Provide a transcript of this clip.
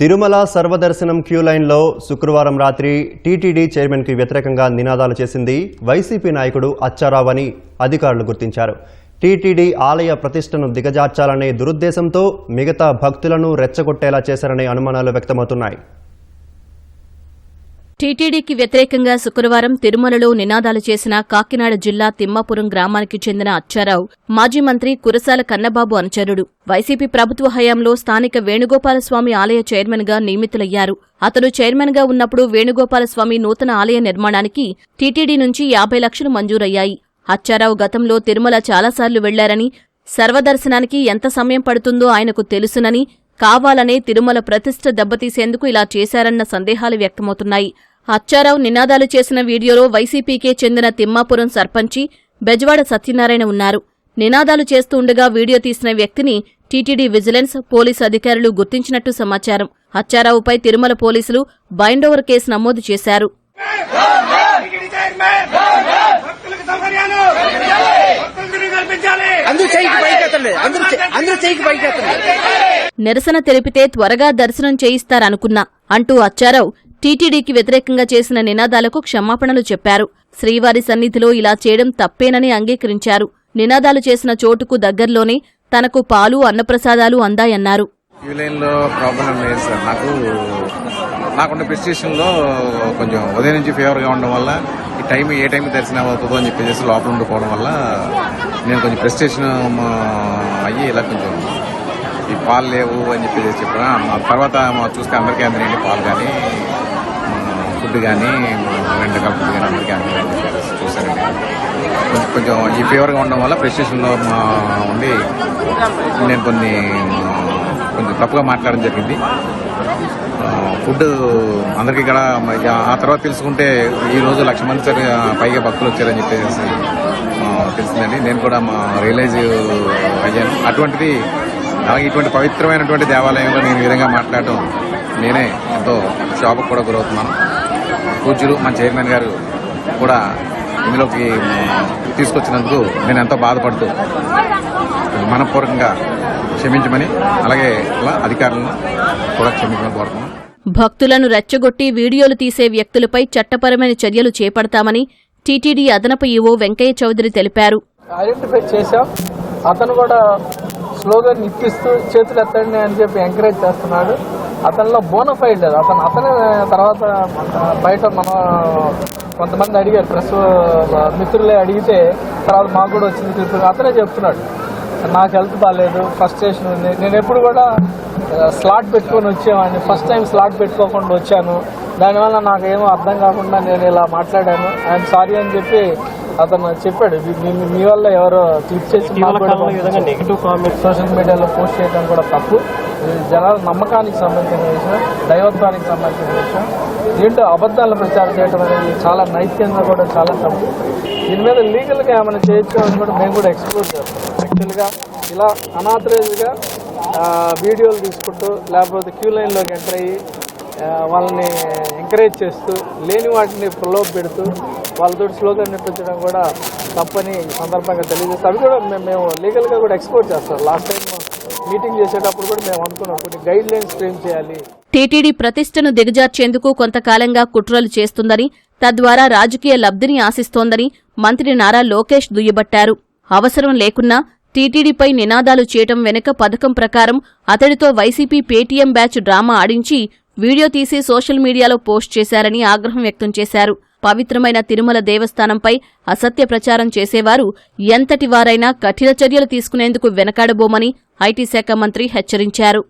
తిరుమల సర్వదర్శనం క్యూ లైన్లో శుక్రవారం రాత్రి టీటీడీ చైర్మన్కి వ్యతిరేకంగా నినాదాలు చేసింది వైసీపీ నాయకుడు అచ్చారావు అని అధికారులు గుర్తించారు. టీటీడీ ఆలయ ప్రతిష్టను దిగజార్చాలనే దురుద్దేశంతో మిగతా భక్తులను రెచ్చగొట్టేలా చేశారనే అనుమానాలు వ్యక్తమవుతున్నాయి. టీటీడీకి వ్యతిరేకంగా శుక్రవారం తిరుమలలో నినాదాలు చేసిన కాకినాడ జిల్లా తిమ్మాపురం గ్రామానికి చెందిన అచ్చారావు మాజీ మంత్రి కురసాల కన్నబాబు అనుచరుడు. వైసీపీ ప్రభుత్వ హయాంలో స్థానిక వేణుగోపాలస్వామి ఆలయ చైర్మన్గా నియమితులయ్యారు. అతను చైర్మన్గా ఉన్నప్పుడు వేణుగోపాలస్వామి నూతన ఆలయ నిర్మాణానికి టీటీడీ నుంచి యాభై లక్షలు మంజూరయ్యాయి. అచ్చారావు గతంలో తిరుమల చాలాసార్లు వెళ్ళారని సర్వదర్శనానికి ఎంత సమయం పడుతుందో ఆయనకు తెలుసునని కావాలనే తిరుమల ప్రతిష్ట దెబ్బతీసేందుకు ఇలా చేశారన్న సందేహాలు వ్యక్తమవుతున్నాయి. అచ్చారావు నినాదాలు చేసిన వీడియోలో వైసీపీకే చెందిన తిమ్మాపురం సర్పంచి బెజవాడ సత్యనారాయణ ఉన్నారు. నినాదాలు చేస్తూ ఉండగా వీడియో తీసిన వ్యక్తిని టీటీడీ విజిలెన్స్ పోలీసు అధికారులు గుర్తించినట్టు సమాచారం. అచ్చారావుపై తిరుమల పోలీసులు బైండోవర్ కేసు నమోదు చేశారు. నిరసన తెలిపితే త్వరగా దర్శనం చేయిస్తారనుకున్నా. అంటూ అచ్చారావు టీటీడీకి వ్యతిరేకంగా చేసిన నినాదాలకు క్షమాపణలు చెప్పారు. శ్రీవారి సన్నిధిలో ఇలా చేయడం తప్పేనని అంగీకరించారు. నినాదాలు చేసిన చోటుకు దగ్గర్లోనే తనకు పాలు అన్నప్రసాదాలు అందాయన్నారు. క్యూ లైన్లో ప్రాబ్లం లేదు సార్. నాకు నాకున్న ప్రిస్టేషన్లో కొంచెం ఉదయం నుంచి ఫేవర్గా ఉండడం వల్ల ఈ టైం ఏ టైం దర్శనం అవుతుందో అని చెప్పేసి లోపల ఉండిపోవడం వల్ల నేను కొంచెం ప్రెస్టేషన్ అయ్యి ఇలా కొంచెం ఈ పాలు లేవు అని చెప్పేసి చెప్పిన తర్వాత చూస్తే అందరికీ అందరండి పాలు కానీ. ఫుడ్ కానీ రెండు రకాల ఫుడ్ కానీ అందరికీ అందరని కొంచెం కొంచెం ఈ ఫీవర్గా ఉండడం వల్ల ప్రెస్టేషన్లో ఉండి నేను కొన్ని కొంచెం తప్పుగా మాట్లాడడం జరిగింది. ఫుడ్ అందరికీ ఇక్కడ ఆ తర్వాత తెలుసుకుంటే ఈరోజు లక్ష మంది సరి పైగా భక్తులు వచ్చారని చెప్పేసి తెలిసిందండి. నేను కూడా మా రియలైజ్ అయ్యాను. అటువంటిది అలాగే ఇటువంటి పవిత్రమైనటువంటి దేవాలయంలో నేను ఈ విధంగా మాట్లాడటం నేనే ఎంతో శోభకు కూడా గురవుతున్నాను. పూజ్యులు మన చైర్మన్ గారు కూడా ఇందులోకి తీసుకొచ్చినందుకు నేను ఎంతో బాధపడుతూ మనపూర్వకంగా క్షమించమని అలాగే అలా అధికారులను కూడా క్షమించమని కోరుతున్నాను భక్తులను రెచ్చగొట్టి వీడియోలు తీసే వ్యక్తులపై చట్టపరమైన చర్యలు చేపడతామని టీటీడీ అదనపు ఈవో వెంకయ్య చౌదరి తెలిపారు. ఐడెంటిఫై చేశాం. అతను కూడా స్లోగన్ ఇప్పిస్తూ చేతులు ఎత్తండి అని చెప్పి ఎంకరేజ్ చేస్తున్నాడు. అతనిలో బోనఫైడ్ లేదు అతను అతనే తర్వాత బయట మన కొంతమంది అడిగారు. ప్రెస్ మిత్రులే అడిగితే తర్వాత మాకు కూడా వచ్చింది క్లిప్ అతనే చెప్తున్నాడు. నాకు హెల్త్ బాగాలేదు ఫ్రస్ట్రేషన్ ఉంది. నేను ఎప్పుడు కూడా స్లాట్ పెట్టుకొని వచ్చేవాడిని. ఫస్ట్ టైం స్లాట్ పెట్టుకోకుండా వచ్చాను. దానివల్ల నాకేమో అర్థం కాకుండా నేను ఇలా మాట్లాడాను. ఐఎమ్ సారీ అని చెప్పి అతను చెప్పాడు. మీ- వల్ల ఎవరో క్లిక్ చేసి నెగిటివ్ కామెంట్స్ సోషల్ మీడియాలో పోస్ట్ చేయడం కూడా తప్పు. ఇది జనాల నమ్మకానికి సంబంధించిన విషయం దైవత్వానికి సంబంధించిన విషయం. దీంట్లో అబద్ధాలను ప్రచారం చేయడం అనేది చాలా నైత్యంగా కూడా చాలా తప్పు. దీని మీద లీగల్గా ఏమైనా చేయొచ్చు అని కూడా మేము కూడా ఎక్స్ప్లోర్ చేస్తాం. యాక్చువల్గా ఇలా అనాథరైజ్గా వీడియోలు తీసుకుంటూ లేకపోతే క్యూ లైన్లోకి ఎంటర్ అయ్యి వాళ్ళని ఎంకరేజ్ చేస్తూ లేని వాటిని ప్రలోభ పెడుతూ వాళ్ళతో స్లోగన్ నిప్పించడం కూడా తప్పని సందర్భంగా తెలియజేస్తాం. అవి కూడా మేము మేము లీగల్గా కూడా ఎక్స్పోర్ట్ చేస్తాం. లాస్ట్ టైం మీటింగ్ చేసేటప్పుడు కూడా మేము అనుకున్నాం కొన్ని గైడ్ లైన్స్ ఫ్రేమ్ చేయాలి. టీటీడీ ప్రతిష్టను దిగజార్చేందుకు కొంతకాలంగా కుట్రలు చేస్తుందని తద్వారా రాజకీయ లబ్ధిని ఆశిస్తోందని మంత్రి నారా లోకేష్ దుయ్యబట్టారు. అవసరం లేకున్నా టీటీడీపై నినాదాలు చేయటం వెనుక పథకం ప్రకారం అతడితో వైసీపీ పేటీఎం బ్యాచ్ డ్రామా ఆడించి వీడియో తీసి సోషల్ మీడియాలో పోస్ట్ చేశారని ఆగ్రహం వ్యక్తం చేశారు. పవిత్రమైన తిరుమల దేవస్థానంపై అసత్య ప్రచారం చేసేవారు ఎంతటి వారైనా కఠిన చర్యలు తీసుకునేందుకు వెనకాడబోమని ఐటీ శాఖ మంత్రి హెచ్చరించారు.